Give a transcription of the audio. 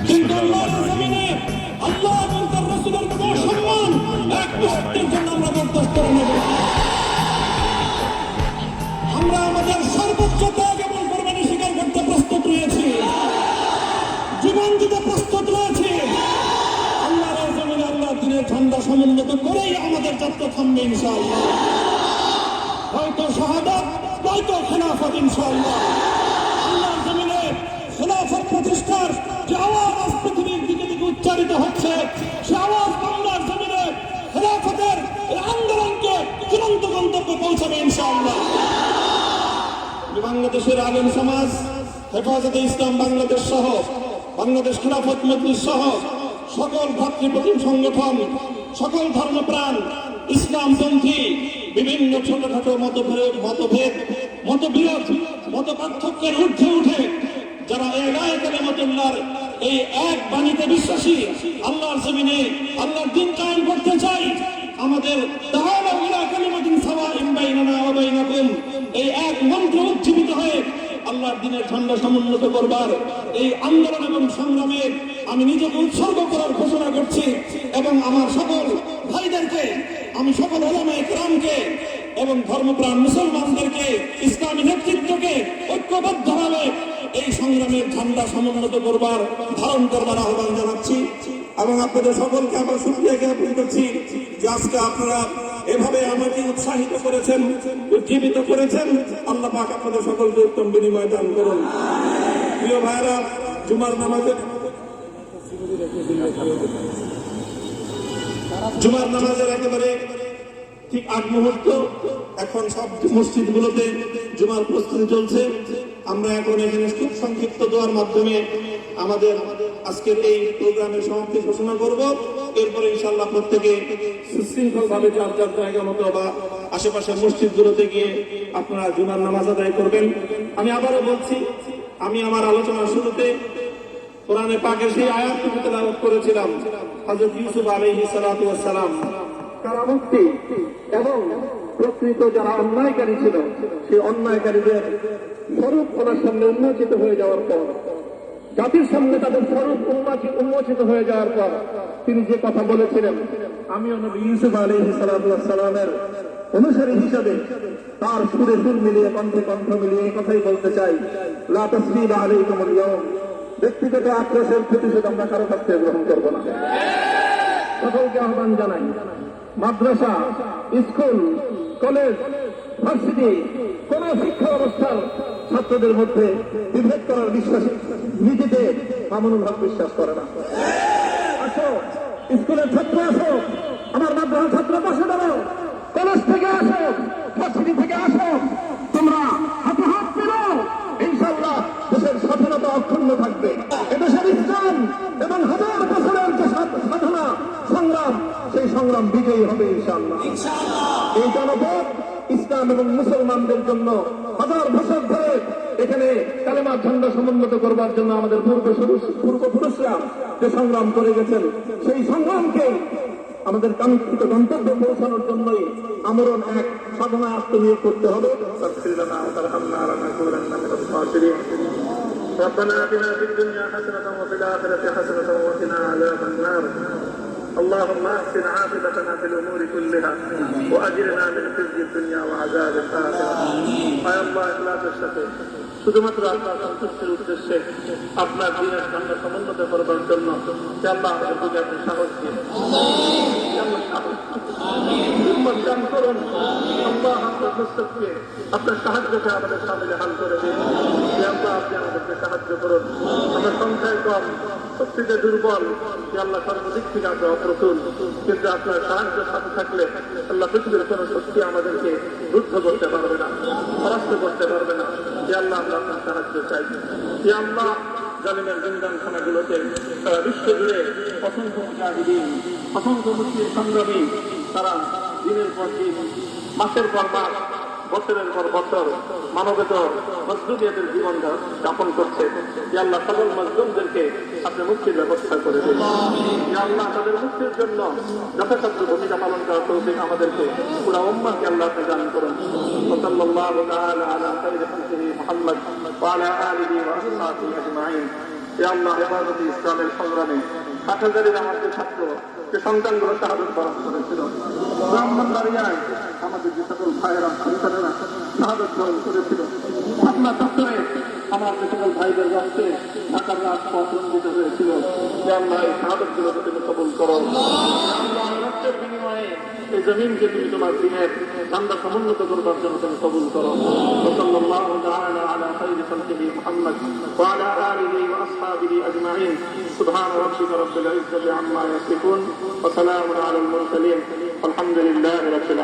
আল্লাহ আমরা বরদাস্ত করে নেব। আমরা আমাদের সর্বোচ্চ ত্যাগ এবং কোরবানি স্বীকার প্রস্তুত রয়েছি। জীবন দিতে প্রস্তুত রয়েছি। আল্লাহর জমিনে আল্লাহ দিনের ঝান্ডা সমুন্নত করেই আমাদের যাত্রা থামবে ইনশাআল্লাহ হয়তো শাহাদাত, নয়তো খেলাফত, ইনশাআল্লাহ। আল্লাহর জমিনে খেলাফত প্রতিষ্ঠার পৌঁছাবে ইনশাআল্লাহ। বাংলাদেশের আলেম সমাজ, হেফাজতে ইসলাম বাংলাদেশ সহ, বাংলাদেশ খেলাফত মজলিস সহ, সকল ভাতৃপ্রতিম সংগঠন, সকল ধর্মপ্রাণ, ইসলামপন্থী, বিভিন্ন ছোটখাটো মতভেদ মতভেদ, মতবিরোধ মত পার্থক্যের ঊর্ধ্বে উঠে, যারা এলায় কালেমতুল্লাহর এই এক বাণীতে বিশ্বাসী, আল্লাহর জমিনে, আল্লাহর দিন কায়েম করতে চাই, আমাদের দিনের ঝান্ডা সমুন্নত করবার এই আন্দোলন এবং সংগ্রামে আমি নিজেকে উৎসর্গ করার ঘোষণা করছি এবং আমার সকল ভাইদেরকে, আমি সকল ওলামায়ে কেরামকে এবং ধর্মপ্রাণ মুসলমানদেরকে, ইসলামী নেতৃত্বকে ঐক্যবদ্ধভাবে এই সংগ্রামের ঝান্ডা সমুন্নত করবার, ধারণ করবার আহ্বান জানাচ্ছি এবং আপনাদের সকলকে আবার শুক্রিয়া জ্ঞাপন করছি যে আজকে আপনারা এভাবে আমাকে উৎসাহিত করেছেন, উজ্জীবিত করেছেন। আল্লাহ পাক আপনাদের সকলকে উত্তম বিনিময় দান করুন। প্রিয় ভাইরা জুমার নামাজের জুমার নামাজের একেবারে ঠিক আট মুহূর্ত। এখন সব মসজিদগুলোতে জুমার প্রস্তুতি চলছে। আমরা এখন এখানে খুব সংক্ষিপ্ত দেওয়ার মাধ্যমে আমাদের আজকের এই প্রোগ্রামের সমাপ্তি ঘোষণা করব। এরপরে ইনশাল্লাহ প্রত্যেকে সুশৃঙ্খল ভাবে যার যার জায়গা মতো বা আশেপাশের মসজিদগুলোতে গিয়ে আপনারা জুমার নামাজ আদায় করবেন। আমি আবারও বলছি, আমি আমার আলোচনার শুরুতে কোরআনে পাকের সেই আয়াতটুকু তেলাওয়াত করেছিলাম, হযরত ইউসুফ আলাইহিস সালাতু সালাম কারামুক্তি এবং প্রকৃত যারা অন্যায়কারী ছিল, সেই অন্যায়কারীদের স্বরূপ ওনার সামনে উন্মোচিত হয়ে যাওয়ার পর জাতির সামনে তাদের স্বরূপ উন্মোচি- উন্মোচিত হয়ে যাওয়ার পর তিনি যে কথা বলেছিলেন, আমিও নবী ইউসুফ সালাতু সালামের অনুসারী হিসাবে তার সুরে সুর মিলিয়ে, কণ্ঠে কণ্ঠ মিলিয়ে এই কথাই বলতে চাই। লা তাসরিবা আলাইকুমুল ইয়াউম। ব্যক্তিগত আক্রোশের প্রতিশোধ আমরা কারও কাছ থেকে গ্রহণ করব না। সকলকে আহ্বান জানাই। মাদ্রাসা, স্কুল, কলেজ, ভার্সিটি, কোন শিক্ষা ব্যবস্থার ছাত্রদের মধ্যে বিভেদ করার বিশ্বাস নিজেদের হক বিশ্বাস করে না। আসো, স্কুলের ছাত্র আসো, আমার মাদ্রাসা ছাত্র পাশে দাঁড়াও। কলেজ থেকে আসো, ভার্সিটি থেকে আসো তোমরা হাতে হাত পেল ইনশাল্লাহ দেশের স্বাধীনতা অক্ষুণ্ণ থাকবে এদেশের ইসলাম এবং হাজার বছরের যে সাধ- সাধনা সংগ্রাম সেই সংগ্রাম বিজয়ী হবে ইনশাল্লাহ এই জনপদ ইসলাম এবং মুসলমানদের জন্য হাজার বছর ধরে এখানে কালেমার ঝন্ডা সমুন্নত করবার জন্য আমাদের পূর্ব পূর্বপুরুষরা যে সংগ্রাম করে গেছেন সেই সংগ্রামকে আমাদের কাঙ্ক্ষিত গন্তব্যে পৌঁছানোর জন্যই আমরণ এক সাধনায় আত্মনিয়োগ করতে হবে ربنا اتنا في الدنيا حسنة وفي الآخرة حسنة وقنا عذاب النار اللهم احسن عاقبتنا في الامور كلها واجرنا من خزي الدنيا وعذاب الاخره. يا الله اخلاصের সাথে শুধুমাত্র আপনার সন্তুষ্টির উদ্দেশ্যে আপনার দিনের সামনে সমুন্নত করবার জন্য আল্লাহ আমাদের দিকে আপনি সাহস দিন দান করুন। আল্লাহ আপনার মুস্তককে আপনার সাহায্যকে আমাদের সামনে হাল করে দিন। আপনি আমাদেরকে সাহায্য করুন। কম শক্তিতে দুর্বল। আল্লাহ সর্বদিক থেকে আমরা অপ্রতুল। কিন্তু আপনার সাহায্য সাথে থাকলে আল্লাহ পৃথিবীর কোনো শক্তি আমাদেরকে রুদ্ধ করতে পারবে না, পরাস্ত করতে পারবে না। যে আল্লাহ আমরা আপনার সাহায্য চাই। যে আল্লাহ জালিমের জিন্দানখানাগুলোতে সারা বিশ্ব জুড়ে অসংখ্য মুজাহিদিন, অসংখ্য মুসলিম সংগ্রামী, তারা দিনের পর দিন, মাসের পর মাস বছরের পর বছর মানবেতর মজদুরিয়াদের জীবন যাপন করছে যে আল্লাহ সকল মজদুমদেরকে আপনি মুক্তির ব্যবস্থা করে দিন যে আল্লাহ তাদের মুক্তির জন্য যথাসাধ্য ভূমিকা পালন করার তৌফিক আমাদেরকে পুরা উম্মাকে আল্লাহ আপনি দান করুন وصلى الله تعالى على خير خلقه محمد وعلى اله واصحابه اجمعين এ আল্লাহ হেফাজতে ইসলামের সংগ্রামে ষাট হাজারের আমাদের ছাত্র যে সন্তানগুলো শাহাদত বরণ করেছিল ব্রাহ্মণবাড়িয়ায় আমাদের যে সকল ভাইয়েরা সন্তানেরা শাহাদত বরণ করেছিল পাটনা চত্বরে আমার যে সকল ভাইদের রক্তে ঢাকার রাজপথ রঞ্জিত হয়েছিল যে আল্লাহ এই শাহাদত গুলোকে তুমি কবুল করো যে আল্লাহ রক্তের বিনিময়ে এই জমিনকে তুমি তোমার দিনের ঠান্ডা সমুন্নত করবার জন্য তুমি কবুল করো وصلى الله تعالى على خير خلقه محمد وعلى اله واصحابه اجمعين سبحان ربك رب العزه عما يصفون وسلام على المرسلين والحمد لله رب العالمين